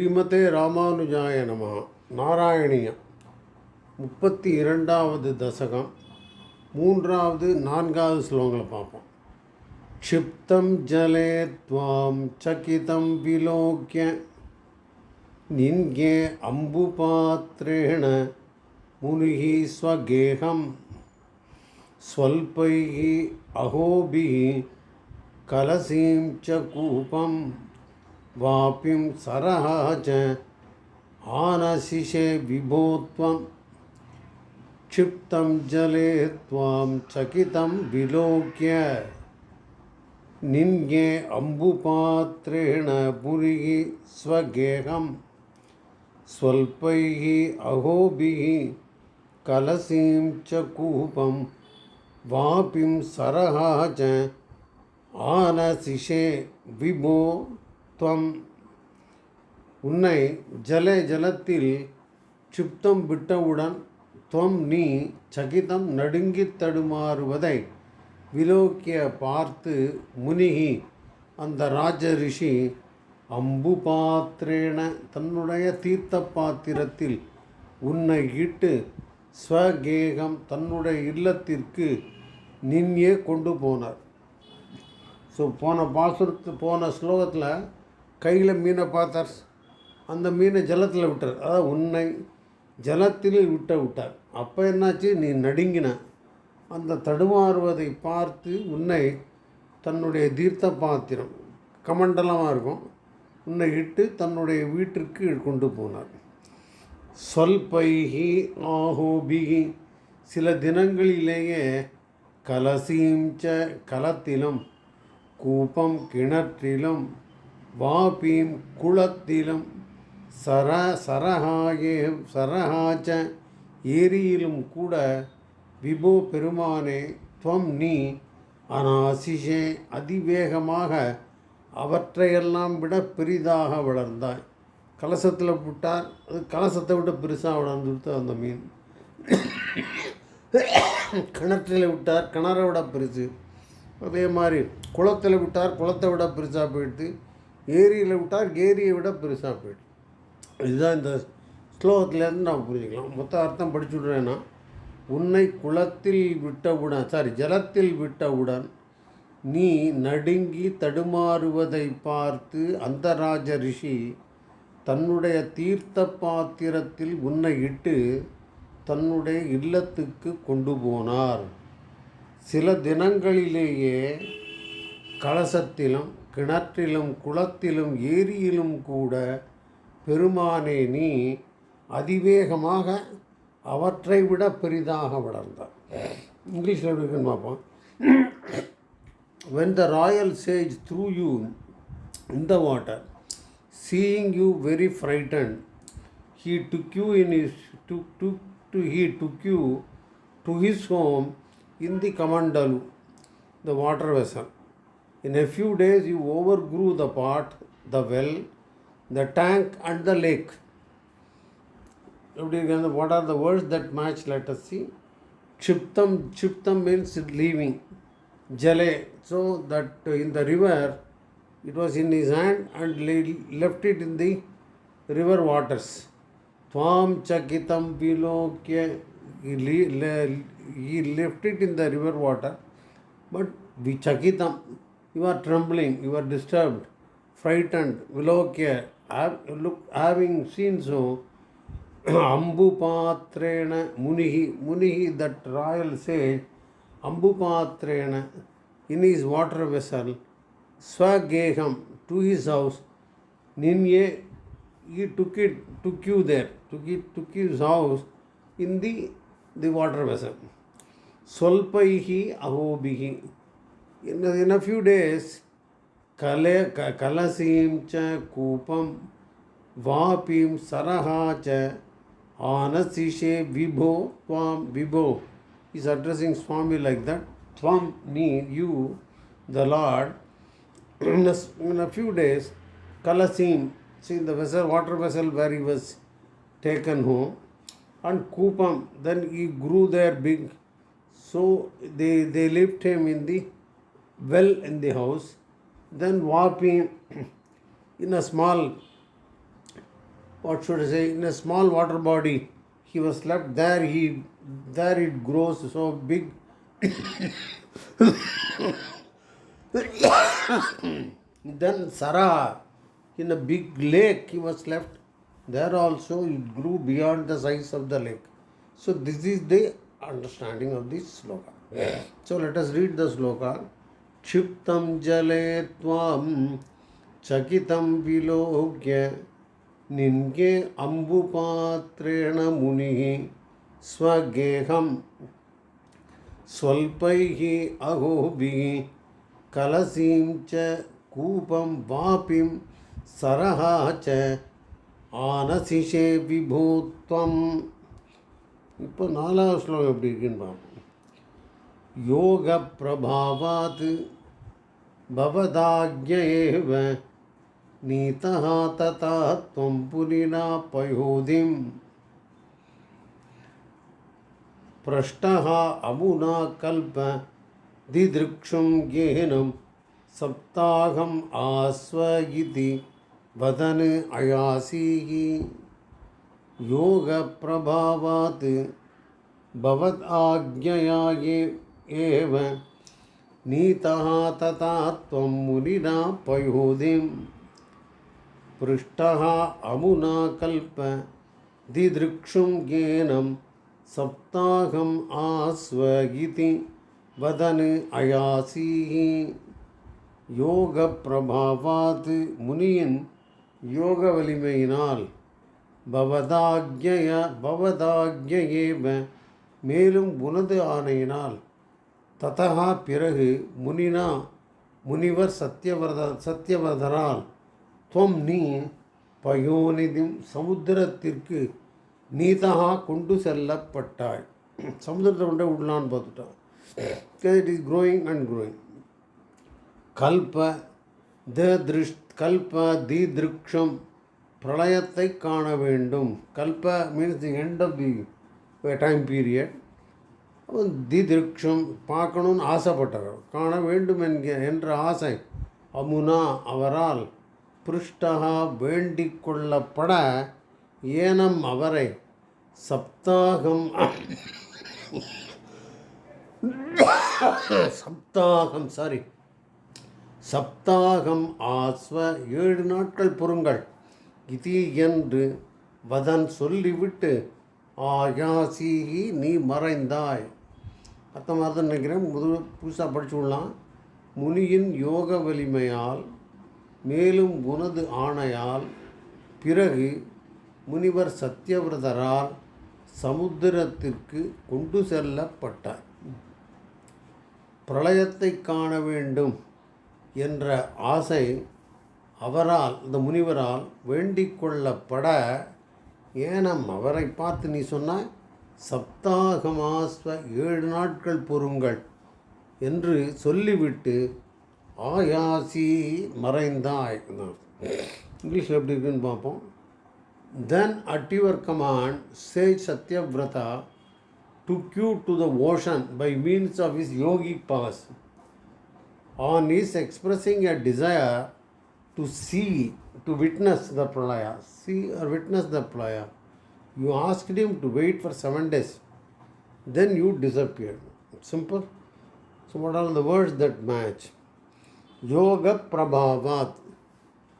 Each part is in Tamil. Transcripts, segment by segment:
ஸ்ரீமதே ராமானுஜாய நம. நாராயணியம். முப்பத்தி இரண்டாவது தசகம். மூன்றாவது நான்காவது ஸ்லோகங்களை பார்ப்போம். க்ஷிப்தம் ஜலே துவாம் சகிதம் விலோக்கிய நின்கே அம்பு பாத்திரேண முனிகி ஸ்வகேகம். ஸ்வல்பைகி அகோபிகி கலசீம் ச கூபம். वाप्युं सरः च। आनशिषे विभो त्वं। क्षिप्तं जले त्वां चकितं विलोक्य। निन्ये अम्बुपात्रेण पुरिः स्वगेहं। स्वल्पैः अहोभिः कलसीं च कूपं। वापिं सरः च। आनशिषे विभो துவம் உன்னை ஜல ஜலத்தில் சுப்தம் விட்டவுடன் துவம் நீ சகிதம் நடுங்கித் தடுமாறுவதை விலோக்கிய பார்த்து முனிகி. அந்த ராஜ ரிஷி அம்பு பாத்திரேன தன்னுடைய தீர்த்த பாத்திரத்தில் உன்னை இட்டு ஸ்வகேகம் தன்னுடைய இல்லத்திற்கு நின்யே கொண்டு போனார். ஸோ போன பாசுரத்து போன ஸ்லோகத்தில் கையில் மீனை பார்த்தார். அந்த மீனை ஜலத்தில் விட்டார். அதாவது உன்னை ஜலத்தில் விட்ட விட்டார். அப்போ என்னாச்சு? நீ நடுங்கின. அந்த தடுமாறுவதை பார்த்து உன்னை தன்னுடைய தீர்த்த பாத்திரம் கமண்டலமாக இருக்கும் உன்னை இட்டு தன்னுடைய வீட்டிற்கு கொண்டு போனார். சொல்பைகி ஆஹோபிகி சில தினங்களிலேயே கலசீம் கலத்திலும் கூப்பம் கிணற்றிலும் வாபீம் குளத்திலும் சர சரஹாயே சரஹாச்ச ஏரியிலும் கூட விபோ பெருமானே துவம் நீ அனாசிஷே அதிவேகமாக அவற்றையெல்லாம் விட பெரிதாக வளர்ந்தாய். கலசத்தில் விட்டார் அது கலசத்தை விட பெருசாக வளர்ந்துடுத்து அந்த மீன். கிணற்றில் விட்டார் கிணறை விட பெருசு. அதே மாதிரி குளத்தில் விட்டார் குளத்தை விட பெருசாக போயிடுது ஏரியில் விட்டார் ஏரியை விட பெருசாக போய்டும். இதுதான் இந்த ஸ்லோகத்துலேருந்து நம்ம புரிஞ்சுக்கலாம். மொத்த அர்த்தம் படிச்சு விட்றேன்னா உன்னை குளத்தில் விட்டவுடன் சாரி ஜலத்தில் விட்டவுடன் நீ நடுங்கி தடுமாறுவதை பார்த்து அந்த ராஜ ரிஷி தன்னுடைய தீர்த்த பாத்திரத்தில் உன்னை இட்டு தன்னுடைய இல்லத்துக்கு கொண்டு போனார். சில தினங்களிலேயே கலசத்திலும் கிணற்றிலும் குளத்திலும் ஏரியிலும் கூட பெருமானே நீ அதிவேகமாக அவற்றை விட பெரிதாக வளர்ந்தார் இங்கிலீஷில் எப்படி இருக்குன்னு பார்ப்போம் when the royal sage threw you in the water seeing you very frightened he took you in is took took to he took you to his home in the kamandalu the water vessel In a few days, you overgrew the pot, the well, the tank, and the lake. What are the words that match? Let us see. Chiptam, Chiptam means leaving. Jale, so that uh, in the river, it was in his hand and left it in the river waters. Tvam Chakitam Pilokya, he left it in the river water, but Vichakitam, you are trembling you are disturbed frightened vilokya look having seen so ambupatrena munihi munihi that royal sage ambupatrena in his water vessel swageham to his house ninye he took it took you there took it took his house in the the water vessel. Solpaihi ahobihi. In, in a few days, kale, ka- kalasim cha kupam vapim saraha cha anasishe vibho tvam vibho. He's addressing Swami like that. Tvam ni, you, the Lord, in a, in a few days, kalasim, see the vessel, water vessel where he was taken home, and Kupam. Then he grew there big. So they, they left him in the well in the house. Then Vapi in a small what should I say, in a small water body. He was left there, he there it grows so big. then Sarah, in a big lake, he was left. There also it grew beyond the size of the lake. So this is the understanding of this sloka. So let us read the sloka. क्षिप्तं जले त्वां चकितं विलोक्य निन्गे अम्बुपात्रेण मुनिः स्वगेहं स्वल्पैः अहोभिः कलसीं च कूपं वापिं सरः च ஆனசிஷே விபூத்வம் இப்போ நாலாவது ஸ்லோகம் எப்படி இருக்குன்னு பார்ப்போம் योगप्रभावात् भवदाज्ञ एव नीतः तथा त्वं पुलिना पयोधिं पृष्टः अमुना कल्प दिदृक्षुं येनं सप्ताहम् आस्व इति वदन् अयासीः योगप्रभावात् भवदाज्ञया ये एव नीतः तथा त्वं मुनिना पयोधिं पृष्टः अमुना कल्प दिदृक्षुं ज्ञेनं सप्ताहम् आस्व इति वदन् अयासीः யோக பிரபாவாத் முனியின் யோக வலிமையினால் பவதாக்ய பவதாக்யேவ மேலும் உனது ஆணையினால் ததா பிறகு முனினா முனிவர் சத்தியவரத சத்தியவரதரால் துவம் நீ பயோநிதிம் சமுத்திரத்திற்கு நீதகா கொண்டு செல்லப்பட்டாய். சமுத்திரத்தை கொண்டே உள்ளான்னு பார்த்துட்டான் it is growing and growing kalpa the Trish கல்ப தி திருக்ஷம் பிரளயத்தை காண வேண்டும். Kalpa means the end of the time period திதிருக்ஷம் பார்க்கணும்னு ஆசைப்பட்டார் காண வேண்டும் என்க என்ற ஆசை அமுனா அவரால் பிருஷ்டகா வேண்டிக் கொள்ளப்பட ஏனம் அவரை சப்தாகம் சப்தாகம் சாரி சப்தாகம் ஆஸ்வ ஏழு நாட்கள் பொறுங்கள். இது என்று வதன் சொல்லிவிட்டு ஆயாசீகி நீ மறைந்தாய். அர்த்தமாக மாதிரி நினைக்கிறேன் முது புதுசாக படிச்சு விடலாம். முனியின் யோக வலிமையால் மேலும் உனது ஆணையால் பிறகு முனிவர் சத்தியவிரதரால் சமுத்திரத்திற்கு கொண்டு செல்லப்பட்டார். பிரளயத்தை காண வேண்டும் என்ற ஆசை அவரால் இந்த முனிவரால் வேண்டிக் கொள்ளப்பட ஏனம் அவரை பார்த்து நீ சொன்ன சப்தாகமாஸ்வ ஏழு நாட்கள் பொறுங்கள் என்று சொல்லிவிட்டு ஆயாசி மறைந்தாய் இங்கிலீஷில் எப்படி இருக்குன்னு பார்ப்போம் then at your command say Satyavrata to queue to the ocean by means of his yogi pass on is expressing a desire to see to witness the pralaya see or witness the pralaya you asked him to wait for seven days. Then you disappeared. Simple. So, what are the words that match? Yoga Prabhavat.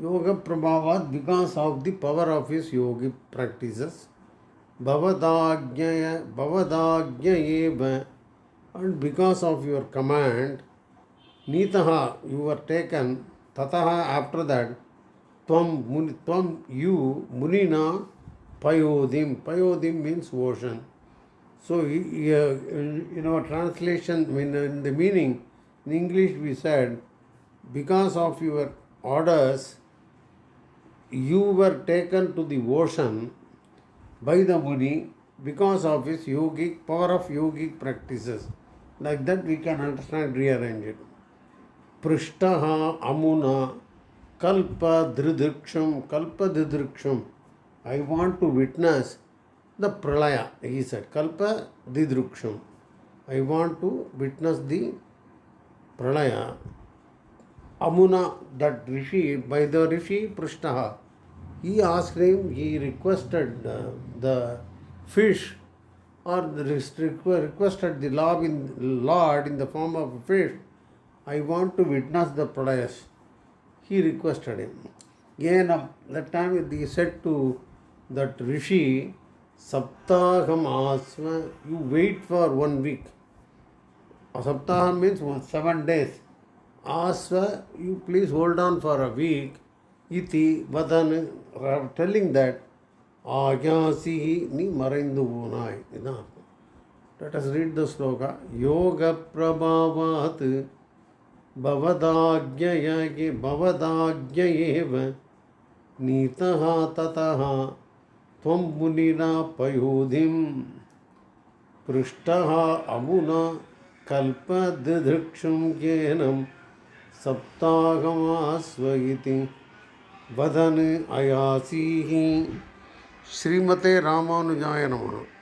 Yoga Prabhavat because of the power of his yogi practices. Bhavadagyaya, Bhavadagyayeva, and because of your command, Nitaha, you were taken, Tataha, after that, Tvam, muni, tvam you, Munina, Payodim. Payodim means ocean. So, uh, in our translation, in the meaning, in English we said, because of your orders, you were taken to the ocean by the Muni because of his yogic power of yogic practices. Like that we can understand, rearrange it. Prishtaha Amuna Kalpa Dridriksham Kalpa Dridriksham. I want to witness the pralaya, he said. Kalpa Didruksham. I want to witness the pralaya. Amuna, that rishi, by the rishi Prishtaha, he asked him, he requested uh, the fish or the requested the Lord in, the form of a fish, I want to witness the prayers. He requested him. Yenam, that time he said to that Rishi, Saptaham Asva, you wait for one week. Saptaham means one, seven days. Asva, you please hold on for a week. Iti vadan, telling that ஆயாசிஹி நீ மறைந்து போனாய் இதுதான் அர்த்தம் let us read the shloka யோக பிரபாவாத் பவதாஜ்யயே பவதாஜ்யேவ நீதः ततः त्वं मुनिना पयोधिं पृष्टः अमुना कल्पदिधृक्षुं ज्ञानं सप्ताहमास्व इति वदन् अयासीः श्रीमते रामानुजाय नमः।